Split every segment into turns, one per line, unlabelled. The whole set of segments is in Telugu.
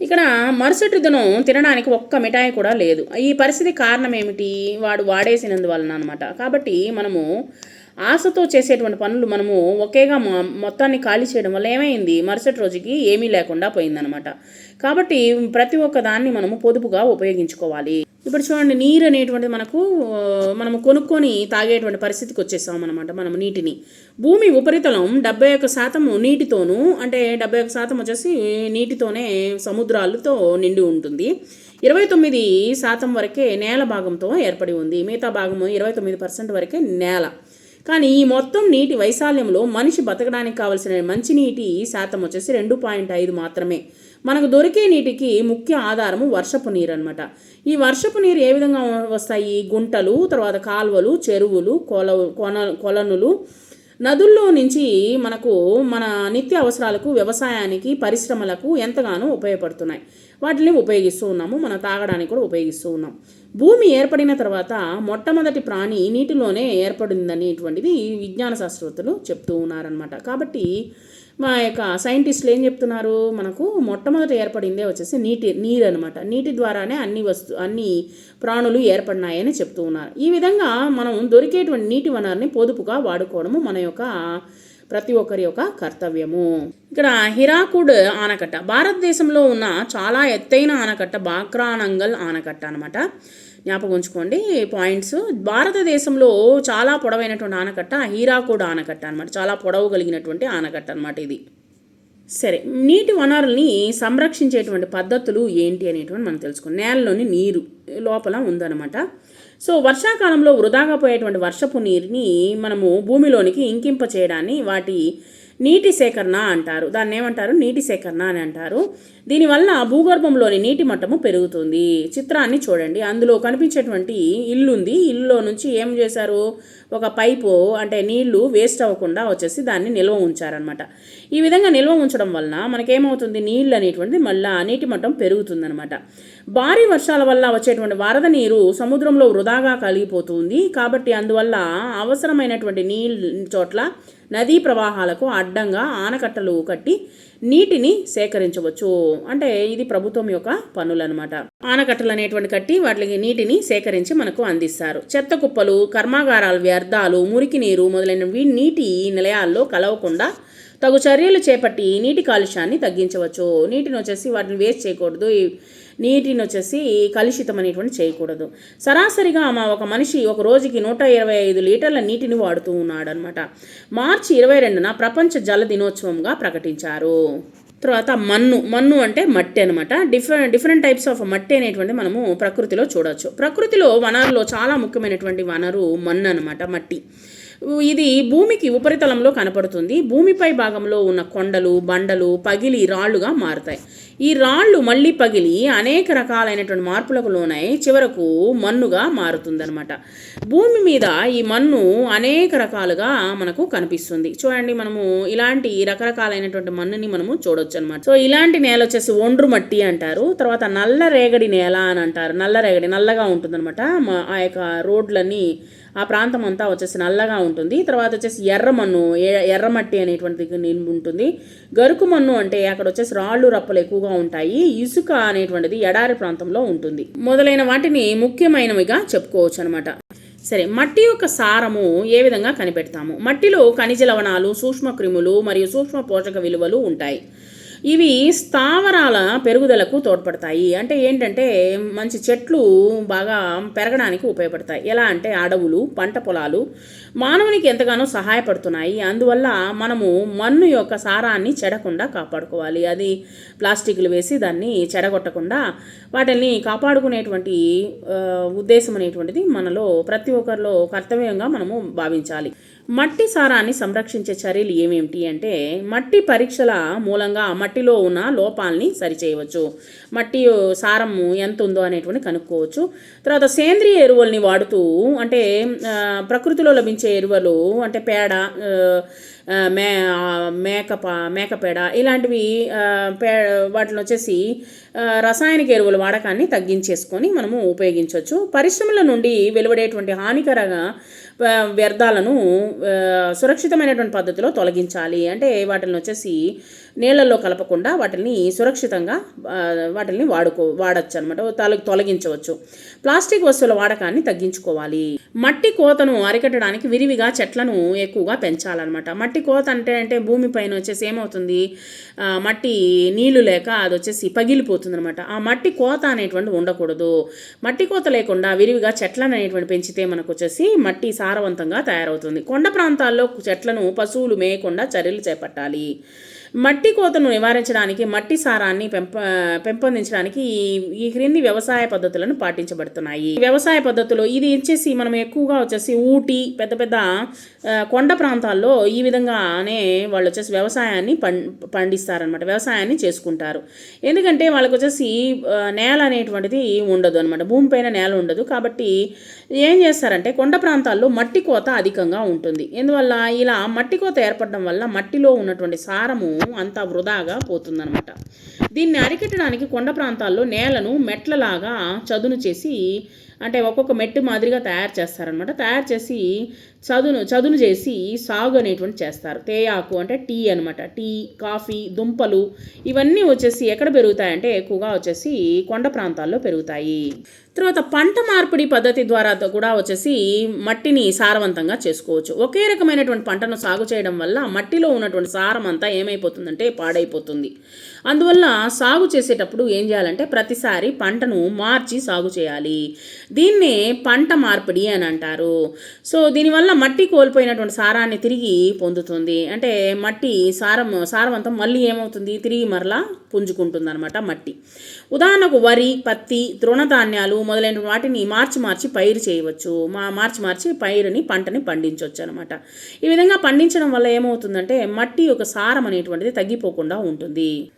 ఇక్కడ మరుసటి దినం తినడానికి ఒక్క మిఠాయి కూడా లేదు. ఈ పరిస్థితి కారణం ఏమిటి? వాడు వాడేసినందువలన అనమాట కాబట్టి మనము ఆశతో చేసేటువంటి పనులు మనము ఒకేగా మొత్తాన్ని ఖాళీ చేయడం వల్ల ఏమైంది? మరుసటి రోజుకి ఏమీ లేకుండా పోయిందనమాట కాబట్టి ప్రతి ఒక్క దాన్ని మనము పొదుపుగా ఉపయోగించుకోవాలి. ఇప్పుడు చూడండి నీరు అనేటువంటిది మనకు మనం మనము కొనుక్కొని తాగేటువంటి పరిస్థితికి వచ్చేసాం అనమాట మనం నీటిని. భూమి ఉపరితలం డెబ్బై ఒక్క శాతం నీటితోనూ అంటే డెబ్బై ఒక్క శాతం వచ్చేసి నీటితోనే సముద్రాలతో నిండి ఉంటుంది. ఇరవై తొమ్మిది శాతం వరకే నేల భాగంతో ఏర్పడి ఉంది. మిగతా భాగము ఇరవై తొమ్మిది పర్సెంట్ వరకే నేల. కానీ ఈ మొత్తం నీటి వైశాల్యంలో మనిషి బతకడానికి కావలసిన మంచినీటి శాతం వచ్చేసి రెండు పాయింట్ ఐదు మాత్రమే. మనకు దొరికే నీటికి ముఖ్య ఆధారము వర్షపు నీరు అనమాట ఈ వర్షపు నీరు ఏ విధంగా వస్తాయి? గుంటలు తర్వాత కాలువలు చెరువులు కొల కొన కొలనులు. నదుల్లో నుంచి మనకు మన నిత్య అవసరాలకు వ్యవసాయానికి పరిశ్రమలకు ఎంతగానో ఉపయోగపడుతున్నాయి. వాటిని ఉపయోగిస్తూ ఉన్నాము మనం తాగడానికి కూడా ఉపయోగిస్తూ ఉన్నాం. భూమి ఏర్పడిన తర్వాత మొట్టమొదటి ప్రాణి నీటిలోనే ఏర్పడిందనేటువంటిది విజ్ఞాన శాస్త్రవేత్తలు చెప్తూ ఉన్నారనమాట కాబట్టి మా యొక్క సైంటిస్టులు ఏం చెప్తున్నారు? మనకు మొట్టమొదట ఏర్పడిందే వచ్చేసి నీటి నీరు అనమాట నీటి ద్వారానే అన్ని వస్తు అన్ని ప్రాణులు ఏర్పడినాయని చెప్తూ ఉన్నారు. ఈ విధంగా మనం దొరికేటువంటి నీటి వనరుని పొదుపుగా వాడుకోవడము మన యొక్క ప్రతి ఒక్కరి యొక్క కర్తవ్యము. ఇక్కడ హిరాకుడ్ ఆనకట్ట. భారతదేశంలో ఉన్న చాలా ఎత్తైన ఆనకట్ట బాక్రానంగల్ ఆనకట్ట అనమాట జ్ఞాపకం ఉంచుకోండి. పాయింట్స్ భారతదేశంలో చాలా పొడవైనటువంటి ఆనకట్ట హీరాకోడ్ ఆనకట్ట అనమాట చాలా పొడవు కలిగినటువంటి ఆనకట్ట అనమాట ఇది. సరే నీటి వనరుల్ని సంరక్షించేటువంటి పద్ధతులు ఏంటి అనేటువంటి మనం తెలుసుకో నేలలోని నీరు లోపల ఉందన్నమాట. సో వర్షాకాలంలో వృధాగా పోయేటువంటి వర్షపు నీరుని మనము భూమిలోనికి ఇంకింప చేయడాన్ని వాటి నీటి సేకరణ అంటారు. దాన్ని ఏమంటారు? నీటి సేకరణ అని అంటారు. దీనివల్ల భూగర్భంలోని నీటి మట్టము పెరుగుతుంది. చిత్రాన్ని చూడండి. అందులో కనిపించేటువంటి ఇల్లు ఉంది ఇల్లులో నుంచి ఏం చేశారు? ఒక పైపు అంటే నీళ్ళు వేస్ట్ అవ్వకుండా వచ్చేసి దాన్ని నిల్వ ఉంచారనమాట ఈ విధంగా నిల్వ ఉంచడం వలన మనకేమవుతుంది? నీళ్ళు అనేటువంటిది మళ్ళీ నీటి మట్టం పెరుగుతుందనమాట భారీ వర్షాల వల్ల వచ్చేటువంటి వరద నీరు సముద్రంలో వృధాగా కలిగిపోతుంది. కాబట్టి అందువల్ల అవసరమైనటువంటి నీళ్ళ చోట్ల నదీ ప్రవాహాలకు అడ్డంగా ఆనకట్టలు కట్టి నీటిని సేకరించవచ్చు. అంటే ఇది ప్రభుత్వం యొక్క పనులు అనమాట ఆనకట్టలు అనేటువంటి కట్టి వాటికి నీటిని సేకరించి మనకు అందిస్తారు. చెత్త కుప్పలు కర్మాగారాలు వ్యర్థాలు మురికి నీరు మొదలైనవి నీటి నిలయాల్లో కలవకుండా తగు చర్యలు చేపట్టి నీటి కాలుష్యాన్ని తగ్గించవచ్చు. నీటిని వచ్చేసి వాటిని వేస్ట్ చేయకూడదు. నీటిని వచ్చేసి కలుషితం అనేటువంటి చేయకూడదు. సరాసరిగా మా ఒక మనిషి ఒక రోజుకి నూట ఇరవై ఐదు లీటర్ల నీటిని వాడుతూ ఉన్నాడు అనమాట మార్చి ఇరవై రెండున ప్రపంచ జల దినోత్సవంగా ప్రకటించారు. తర్వాత మన్ను మన్ను అంటే మట్టి అనమాట డిఫరెంట్ డిఫరెంట్ టైప్స్ ఆఫ్ మట్టి అనేటువంటి మనము ప్రకృతిలో చూడవచ్చు ప్రకృతిలో వనరులో చాలా ముఖ్యమైనటువంటి వనరు మన్ను అనమాట మట్టి. ఇది భూమికి ఉపరితలంలో కనపడుతుంది. భూమిపై భాగంలో ఉన్న కొండలు బండలు పగిలి రాళ్ళుగా మారుతాయి. ఈ రాళ్ళు మళ్ళీ పగిలి అనేక రకాలైనటువంటి మార్పులకు లోనై చివరకు మన్నుగా మారుతుందనమాట భూమి మీద ఈ మన్ను అనేక రకాలుగా మనకు కనిపిస్తుంది. చూడండి మనము ఇలాంటి రకరకాలైనటువంటి మన్నుని మనము చూడొచ్చు అనమాట సో ఇలాంటి నేల వచ్చేసి ఒండ్రు మట్టి అంటారు. తర్వాత నల్ల రేగడి నేల అని అంటారు. నల్ల రేగడి నల్లగా ఉంటుందన్నమాట. మా- ఆ యొక్క రోడ్లన్నీ ఆ ప్రాంతం అంతా వచ్చేసి నల్లగా ఉంటుంది. తర్వాత వచ్చేసి ఎర్రమన్ను ఎర్రమట్టి అనేటువంటిది నిండి ఉంటుంది. గరుకు మన్ను అంటే అక్కడ వచ్చేసి రాళ్ళు రప్పలు ఎక్కువగా ఉంటాయి. ఇసుక అనేటువంటిది ఎడారి ప్రాంతంలో ఉంటుంది. మొదలైన వాటిని ముఖ్యమైనవిగా చెప్పుకోవచ్చు అనమాట సరే మట్టి యొక్క సారము ఏ విధంగా కనిపెడతాము? మట్టిలో ఖనిజ లవణాలు సూక్ష్మ క్రిములు మరియు సూక్ష్మ పోషక విలువలు ఉంటాయి. ఇవి స్థావరాల పెరుగుదలకు తోడ్పడతాయి. అంటే ఏంటంటే మంచి చెట్లు బాగా పెరగడానికి ఉపయోగపడతాయి. ఎలా అంటే అడవులు పంట పొలాలు మానవునికి ఎంతగానో సహాయపడుతున్నాయి. అందువల్ల మనము మన్ను యొక్క సారాన్ని చెడకుండా కాపాడుకోవాలి. అది ప్లాస్టిక్లు వేసి దాన్ని చెడగొట్టకుండా వాటిని కాపాడుకునేటువంటి ఉద్దేశం అనేటువంటిది మనలో ప్రతి ఒక్కరిలో కర్తవ్యంగా మనము భావించాలి. మట్టి సారాన్ని సంరక్షించే చర్యలు ఏమేమిటి అంటే మట్టి పరీక్షల మూలంగా మట్టిలో ఉన్న లోపాలని సరిచేయవచ్చు. మట్టి సారం ఎంత ఉందో అనేటువంటి కనుక్కోవచ్చు. తర్వాత సేంద్రియ ఎరువుల్ని వాడుతూ అంటే ప్రకృతిలో లభించే ఎరువులు అంటే పేడ మే ఆ, మేక పేడ ఇలాంటివి పే వాటిని వచ్చేసి రసాయనిక ఎరువుల వాడకాన్ని తగ్గించేసుకొని మనము ఉపయోగించవచ్చు. పరిశ్రమల నుండి వెలువడేటువంటి హానికరంగా వ్యర్థాలను సురక్షితమైనటువంటి పద్ధతిలో తొలగించాలి. అంటే వాటిని వచ్చేసి నీళ్ళల్లో కలపకుండా వాటిని సురక్షితంగా వాటిని వాడుకో వాడచ్చు అనమాట తొలగించవచ్చు. ప్లాస్టిక్ వస్తువుల వాడకాన్ని తగ్గించుకోవాలి. మట్టి కోతను అరికట్టడానికి విరివిగా చెట్లను ఎక్కువగా పెంచాలన్నమాట మట్టి కోత అంటే అంటే భూమిపైన వచ్చేసి ఏమవుతుంది? మట్టి నీళ్ళు లేక అది వచ్చేసి పగిలిపోతుంది అనమాట ఆ మట్టి కోత అనేటువంటి ఉండకూడదు. మట్టి కోత లేకుండా విరివిగా చెట్లను అనేటువంటి పెంచితే మనకు వచ్చేసి మట్టి సారవంతంగా తయారవుతుంది. కొండ ప్రాంతాల్లో చెట్లను పశువులు మేయకుండా చర్యలు చేపట్టాలి. మట్టి కోతను నివారించడానికి మట్టి సారాన్ని పెంప పెంపొందించడానికి ఈ ఈ క్రింది వ్యవసాయ పద్ధతులను పాటించబడుతున్నాయి. వ్యవసాయ పద్ధతులు ఇది వచ్చేసి మనం ఎక్కువగా వచ్చేసి ఊటీ పెద్ద పెద్ద కొండ ప్రాంతాల్లో ఈ విధంగానే వాళ్ళు వచ్చేసి వ్యవసాయాన్ని పం పండిస్తారనమాట వ్యవసాయాన్ని చేసుకుంటారు. ఎందుకంటే వాళ్ళకి వచ్చేసి నేల అనేటువంటిది ఉండదు అనమాట భూమిపైన నేల ఉండదు. కాబట్టి ఏం చేస్తారంటే కొండ ప్రాంతాల్లో మట్టి కోత అధికంగా ఉంటుంది. ఎందువల్ల? ఇలా మట్టి కోత ఏర్పడడం వల్ల మట్టిలో ఉన్నటువంటి సారము అంతా వృధాగా పోతుందన్నమాట. దీన్ని అరికట్టడానికి కొండ ప్రాంతాల్లో నేలను మెట్లలాగా చదును చేసి అంటే ఒక్కొక్క మెట్టు మాదిరిగా తయారు చేస్తారనమాట తయారు చేసి చదును చదును చేసి సాగు అనేటువంటి చేస్తారు. తేయాకు అంటే టీ అనమాట టీ కాఫీ దుంపలు ఇవన్నీ వచ్చేసి ఎక్కడ పెరుగుతాయంటే ఎక్కువగా వచ్చేసి కొండ ప్రాంతాల్లో పెరుగుతాయి. తర్వాత పంట మార్పిడి పద్ధతి ద్వారా కూడా వచ్చేసి మట్టిని సారవంతంగా చేసుకోవచ్చు. ఒకే రకమైనటువంటి పంటను సాగు చేయడం వల్ల మట్టిలో ఉన్నటువంటి సారం అంతా ఏమైపోతుందంటే పాడైపోతుంది. అందువల్ల సాగు చేసేటప్పుడు ఏం చేయాలంటే ప్రతిసారి పంటను మార్చి సాగు చేయాలి. దీన్నే పంట మార్పిడి అని అంటారు. సో దీనివల్ల మట్టి కోల్పోయినటువంటి సారాన్ని తిరిగి పొందుతుంది. అంటే మట్టి సారం సారవంతం మళ్ళీ ఏమవుతుంది? తిరిగి మరలా పుంజుకుంటుంది అనమాట మట్టి. ఉదాహరణకు వరి పత్తి తృణధాన్యాలు మొదలైన వాటిని మార్చి మార్చి పైరు చేయవచ్చు. మా మార్చి మార్చి పైరుని పంటని పండించవచ్చు అనమాట ఈ విధంగా పండించడం వల్ల ఏమవుతుందంటే మట్టి యొక్క సారం అనేటువంటిది తగ్గిపోకుండా ఉంటుంది.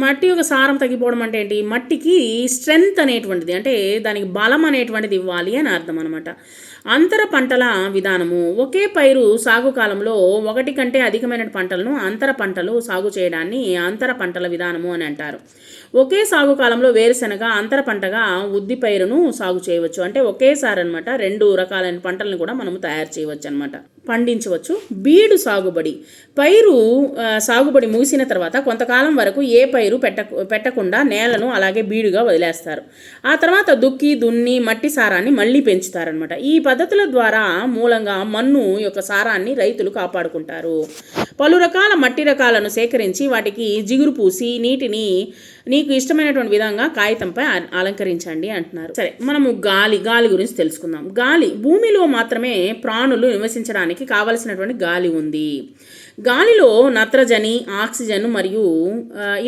మట్టి యొక్క సారం తగ్గిపోవడం అంటే ఏంటి? మట్టికి స్ట్రెంగ్త్ అనేటువంటిది అంటే దానికి బలం అనేటువంటిది ఇవ్వాలి అని అర్థం అనమాట అంతర పంటల విధానము ఒకే పైరు సాగు కాలంలో ఒకటి కంటే అధికమైన పంటలను అంతర పంటలు సాగు చేయడాన్ని అంతర పంటల విధానము అని అంటారు. ఒకే సాగు కాలంలో వేరుశెనగ అంతర పంటగా ఉద్ది పైరును సాగు చేయవచ్చు. అంటే ఒకేసారి అనమాట రెండు రకాలైన పంటలను కూడా మనము తయారు చేయవచ్చు అనమాట పండించవచ్చు. బీడు సాగుబడి. పైరు సాగుబడి ముగిసిన తర్వాత కొంతకాలం వరకు ఏ పైరు పెట్ట పెట్టకుండా నేలను అలాగే బీడుగా వదిలేస్తారు. ఆ తర్వాత దుక్కి దున్ని మట్టి సారాన్ని మళ్ళీ పెంచుతారనమాట ఈ పద్ధతుల ద్వారా మూలంగా మన్ను యొక్క సారాన్ని రైతులు కాపాడుకుంటారు. పలు రకాల మట్టి రకాలను సేకరించి వాటికి జిగురు పూసి నీటిని నీకు ఇష్టమైనటువంటి విధంగా కాగితంపై అలంకరించండి అంటున్నారు. సరే మనము గాలి గాలి గురించి తెలుసుకుందాం. గాలి భూమిలో మాత్రమే ప్రాణులు నివసించడానికి కావలసినటువంటి గాలి ఉంది. గాలిలో నత్రజని ఆక్సిజన్ మరియు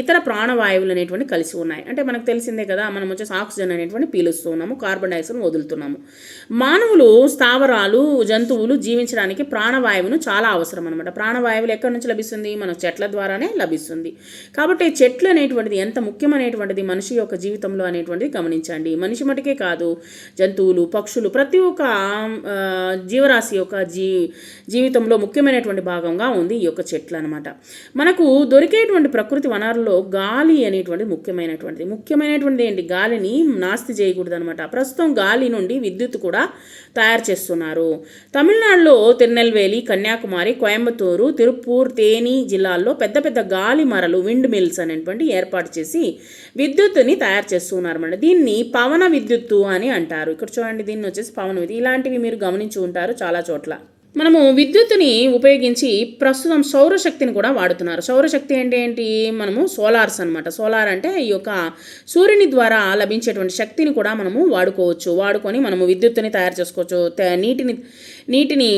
ఇతర ప్రాణవాయువులు అనేటువంటి కలిసి ఉన్నాయి. అంటే మనకు తెలిసిందే కదా మనం వచ్చేసి ఆక్సిజన్ అనేటువంటి పీలుస్తున్నాము కార్బన్ డైఆక్సైడ్ వదులుతున్నాము. మానవులు స్థావరాలు జంతువులు జీవించడానికి ప్రాణవాయువును చాలా అవసరం అనమాట ప్రాణవాయువులు ఎక్కడి నుంచి లభిస్తుంది? మన చెట్ల ద్వారానే లభిస్తుంది. కాబట్టి చెట్లు అనేటువంటిది ఎంత ముఖ్యమైనటువంటిది మనిషి యొక్క జీవితంలో అనేటువంటిది గమనించండి. మనిషి మటుకే కాదు జంతువులు పక్షులు ప్రతి ఒక్క జీవరాశి యొక్క జీ జీవితంలో ముఖ్యమైనటువంటి భాగంగా ఉంది. ఈ యొక్క చెట్లు అనమాట మనకు దొరికేటువంటి ప్రకృతి వనరుల్లో గాలి అనేటువంటి ముఖ్యమైనటువంటిది. ముఖ్యమైనటువంటిది ఏంటి? గాలిని నాస్తి చేయకూడదు అనమాట ప్రస్తుతం గాలి నుండి విద్యుత్ కూడా తయారు చేస్తున్నారు. తమిళనాడులో తిరునెల్వేలి కన్యాకుమారి కోయంబత్తూరు తిరుపూర్ తేని జిల్లాల్లో పెద్ద పెద్ద గాలి మరలు విండ్ మిల్స్ అనేటువంటి ఏర్పాటు చేసి విద్యుత్తుని తయారు చేస్తున్నారు అనమాట దీన్ని పవన విద్యుత్తు అని అంటారు. ఇక్కడ చూడండి దీన్ని వచ్చేసి పవన విద్యుత్ ఇలాంటివి మీరు గమనించి ఉంటారు చాలా చోట్ల. మనము విద్యుత్తుని ఉపయోగించి ప్రస్తుతం సౌరశక్తిని కూడా వాడుతున్నారు. సౌరశక్తి అంటే ఏంటి? మనము సోలార్స్ అన్నమాట. సోలార్ అంటే ఈ యొక్క సూర్యుని ద్వారా లభించేటువంటి శక్తిని కూడా మనము వాడుకోవచ్చు. వాడుకొని మనము విద్యుత్తుని తయారు చేసుకోవచ్చు. నీటిని నీటిని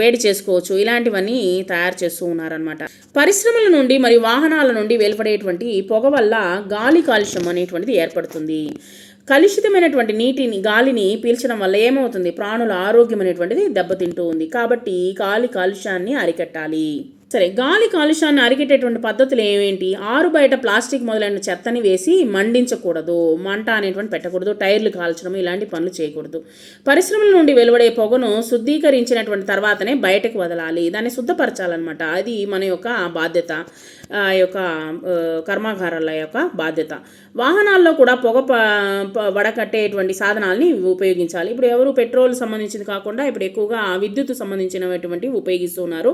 వేడి చేసుకోవచ్చు. ఇలాంటివన్నీ తయారు చేస్తూ ఉన్నారనమాట పరిశ్రమల నుండి మరియు వాహనాల నుండి వెలువడేటువంటి పొగ వల్ల గాలి కాలుష్యం అనేటువంటిది ఏర్పడుతుంది. కలుషితమైనటువంటి నీటిని గాలిని పీల్చడం వల్ల ఏమవుతుంది? ప్రాణుల ఆరోగ్యం అనేటువంటిది దెబ్బతింటూ ఉంది. కాబట్టి గాలి కాలుష్యాన్ని అరికట్టాలి. సరే గాలి కాలుష్యాన్ని అరికెట్టేటువంటి పద్ధతులు ఏమేంటి ఆరు బయట ప్లాస్టిక్ మొదలైన చెత్తని వేసి మండించకూడదు. మంట అనేటువంటి పెట్టకూడదు. టైర్లు కాల్చడం ఇలాంటి పనులు చేయకూడదు. పరిశ్రమల నుండి వెలువడే పొగను శుద్ధీకరించినటువంటి తర్వాతనే బయటకు వదలాలి. దాన్ని శుద్ధపరచాలన్నమాట. అది మన యొక్క బాధ్యత. యొక్క ఆ, కర్మాగారాల యొక్క బాధ్యత. వాహనాల్లో కూడా పొగ వడకట్టేటువంటి సాధనాలని ఉపయోగించాలి. ఇప్పుడు ఎవరు పెట్రోల్ సంబంధించింది కాకుండా ఇప్పుడు ఎక్కువగా విద్యుత్ సంబంధించినటువంటి ఉపయోగిస్తున్నారు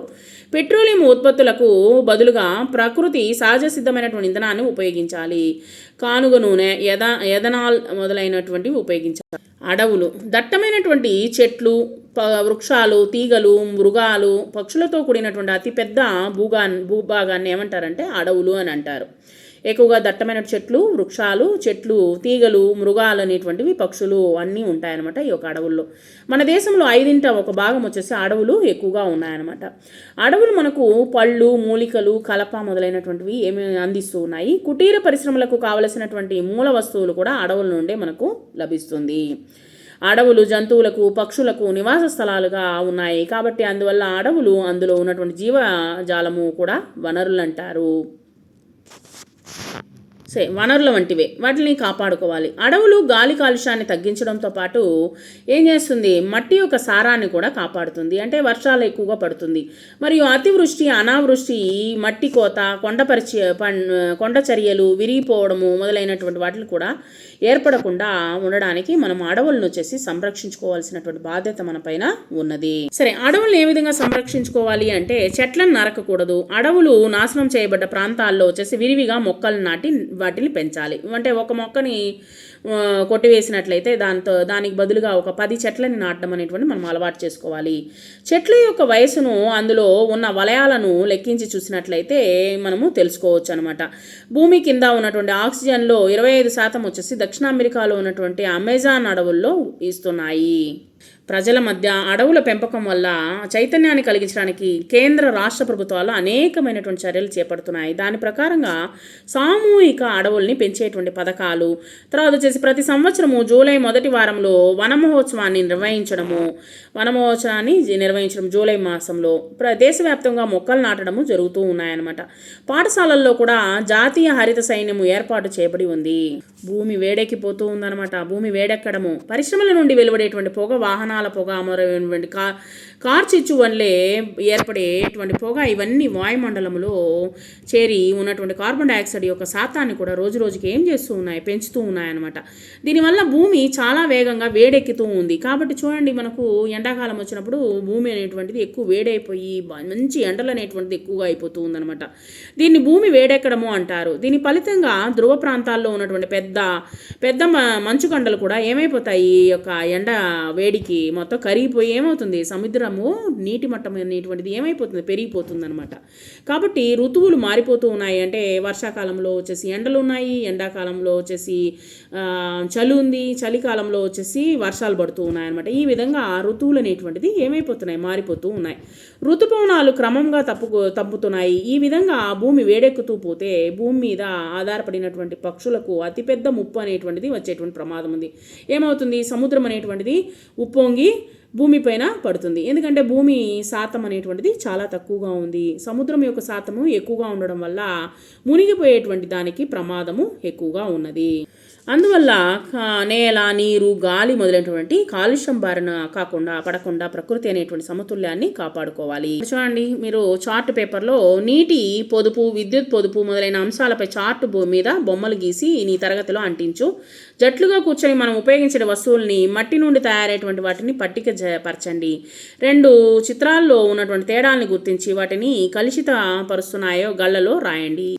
పెట్రోలియం ఉత్పత్తులకు బదులుగా ప్రకృతి సహజ సిద్ధమైనటువంటి ఇంధనాన్ని ఉపయోగించాలి. కానుగ నూనె ఎద ఎథనాల్ మొదలైనటువంటివి ఉపయోగించాలి. అడవులు దట్టమైనటువంటి చెట్లు వృక్షాలు తీగలు మృగాలు పక్షులతో కూడినటువంటి అతిపెద్ద భూగా భూభాగాన్ని ఏమంటారంటే అడవులు అని అంటారు. ఎక్కువగా దట్టమైన చెట్లు వృక్షాలు చెట్లు తీగలు మృగాలు అనేటువంటివి పక్షులు అన్నీ ఉంటాయన్నమాట ఈ యొక్క అడవుల్లో. మన దేశంలో ఐదింట ఒక భాగం వచ్చేసి అడవులు ఎక్కువగా ఉన్నాయన్నమాట. అడవులు మనకు పళ్ళు మూలికలు కలప మొదలైనటువంటివి ఏమి అందిస్తూ ఉన్నాయి. కుటీర పరిశ్రమలకు కావలసినటువంటి మూల వస్తువులు కూడా అడవుల నుండే మనకు లభిస్తుంది. అడవులు జంతువులకు పక్షులకు నివాస స్థలాలుగా ఉన్నాయి. కాబట్టి అందువల్ల అడవులు అందులో ఉన్నటువంటి జీవజాలము కూడా వనరులు అంటారు సే వనరుల వంటివే. వాటిని కాపాడుకోవాలి. అడవులు గాలి కాలుష్యాన్ని తగ్గించడంతో పాటు ఏం చేస్తుంది? మట్టి యొక్క సారాన్ని కూడా కాపాడుతుంది. అంటే వర్షాలు ఎక్కువగా పడుతుంది. మరియు అతివృష్టి అనావృష్టి మట్టి కోత కొండ పరిచ కొండ చర్యలు విరిగిపోవడము మొదలైనటువంటి వాటిని కూడా ఏర్పడకుండా ఉండడానికి మనం అడవులను వచ్చేసి సంరక్షించుకోవాల్సినటువంటి బాధ్యత మన పైన ఉన్నది. సరే అడవులను ఏ విధంగా సంరక్షించుకోవాలి అంటే చెట్లను నరకకూడదు అడవులు నాశనం చేయబడ్డ ప్రాంతాల్లో వచ్చేసి విరివిగా మొక్కలు నాటి వాటిని పెంచాలి. అంటే ఒక మొక్కని కొట్టివేసినట్లయితే దాంతో దానికి బదులుగా ఒక పది చెట్లని నాటడం అనేటువంటి మనం అలవాటు చేసుకోవాలి. చెట్ల యొక్క వయసును అందులో ఉన్న వలయాలను లెక్కించి చూసినట్లయితే మనము తెలుసుకోవచ్చు అనమాట భూమి కింద ఉన్నటువంటి ఆక్సిజన్లో ఇరవై ఐదు శాతం వచ్చేసి దక్షిణ అమెరికాలో ఉన్నటువంటి అమెజాన్ అడవుల్లో ఇస్తున్నాయి. ప్రజల మధ్య అడవుల పెంపకం వల్ల చైతన్యాన్ని కలిగించడానికి కేంద్ర రాష్ట్ర ప్రభుత్వాలు అనేకమైనటువంటి చర్యలు చేపడుతున్నాయి. దాని ప్రకారంగా సామూహిక అడవుల్ని పెంచేటువంటి పథకాలు తర్వాత వచ్చేసి ప్రతి సంవత్సరము జూలై మొదటి వారంలో వన మహోత్సవాన్ని నిర్వహించడము వన మహోత్సవాన్ని నిర్వహించడం జూలై మాసంలో ప్ర దేశవ్యాప్తంగా మొక్కలు నాటడము జరుగుతూ ఉన్నాయన్నమాట. పాఠశాలల్లో కూడా జాతీయ హరిత సైన్యము ఏర్పాటు చేయబడి ఉంది. భూమి వేడెక్కిపోతూ ఉందన్నమాట. భూమి వేడెక్కడము. పరిశ్రమల నుండి వెలువడేటువంటి పొగ వాహనాలు పొగ మొదలైనటువంటి కా కార్చిచ్చు వల్లే ఏర్పడేటువంటి పొగ ఇవన్నీ వాయుమండలంలో చేరి ఉన్నటువంటి కార్బన్ డైఆక్సైడ్ యొక్క శాతాన్ని కూడా రోజు రోజుకి ఏం చేస్తూ ఉన్నాయి పెంచుతూ ఉన్నాయన్నమాట. దీనివల్ల భూమి చాలా వేగంగా వేడెక్కుతూ ఉంది. కాబట్టి చూడండి మనకు ఎండాకాలం వచ్చినప్పుడు భూమి అనేటువంటిది ఎక్కువ వేడైపోయి మంచి ఎండలు అనేటువంటిది ఎక్కువగా అయిపోతూ ఉందన్నమాట. దీన్ని భూమి వేడెక్కడము అంటారు. దీని ఫలితంగా ధ్రువ ప్రాంతాల్లో ఉన్నటువంటి పెద్ద పెద్ద మ- మంచు కూడా ఏమైపోతాయి? ఈ యొక్క ఎండ వేడికి మొత్తం కరిగిపోయి ఏమవుతుంది? సముద్రము నీటి మట్టం అనేటువంటిది ఏమైపోతుంది? పెరిగిపోతుంది అనమాట కాబట్టి ఋతువులు మారిపోతూ ఉన్నాయి. అంటే వర్షాకాలంలో వచ్చేసి ఎండలు ఉన్నాయి ఎండాకాలంలో వచ్చేసి చలి ఉంది చలికాలంలో వచ్చేసి వర్షాలు పడుతూ ఉన్నాయి అనమాట ఈ విధంగా ఋతువులు అనేటువంటిది ఏమైపోతున్నాయి? మారిపోతూ ఉన్నాయి. ఋతుపవనాలు క్రమంగా తప్పు తప్పుతున్నాయి. ఈ విధంగా భూమి వేడెక్కుతూ పోతే భూమి మీద ఆధారపడినటువంటి పక్షులకు అతిపెద్ద ముప్పు అనేటువంటిది వచ్చేటువంటి ప్రమాదం ఉంది. ఏమవుతుంది? సముద్రం అనేటువంటిది ఉప్పొంగి భూమిపైన పడుతుంది. ఎందుకంటే భూమి శాతం అనేటువంటిది చాలా తక్కువగా ఉంది. సముద్రం యొక్క శాతము ఎక్కువగా ఉండడం వల్ల మునిగిపోయేటువంటి దానికి ప్రమాదము ఎక్కువగా ఉన్నది. అందువల్ల నేల నీరు గాలి మొదలైనటువంటి కాలుష్యం బారిన కాకుండా పడకుండా ప్రకృతి అనేటువంటి సమతుల్యాన్ని కాపాడుకోవాలి. చూడండి మీరు చార్ట్ పేపర్లో నీటి పొదుపు విద్యుత్ పొదుపు మొదలైన అంశాలపై చార్ట్ మీద బొమ్మలు గీసి నీ తరగతిలో అంటించు. జట్లుగా కూర్చొని మనం ఉపయోగించిన వస్తువుల్ని మట్టి నుండి తయారైనటువంటి వాటిని పట్టిక పరచండి. రెండు చిత్రాల్లో ఉన్నటువంటి తేడాలను గుర్తించి వాటిని కలుషిత పరుస్తున్నాయో గళ్ళలో రాయండి.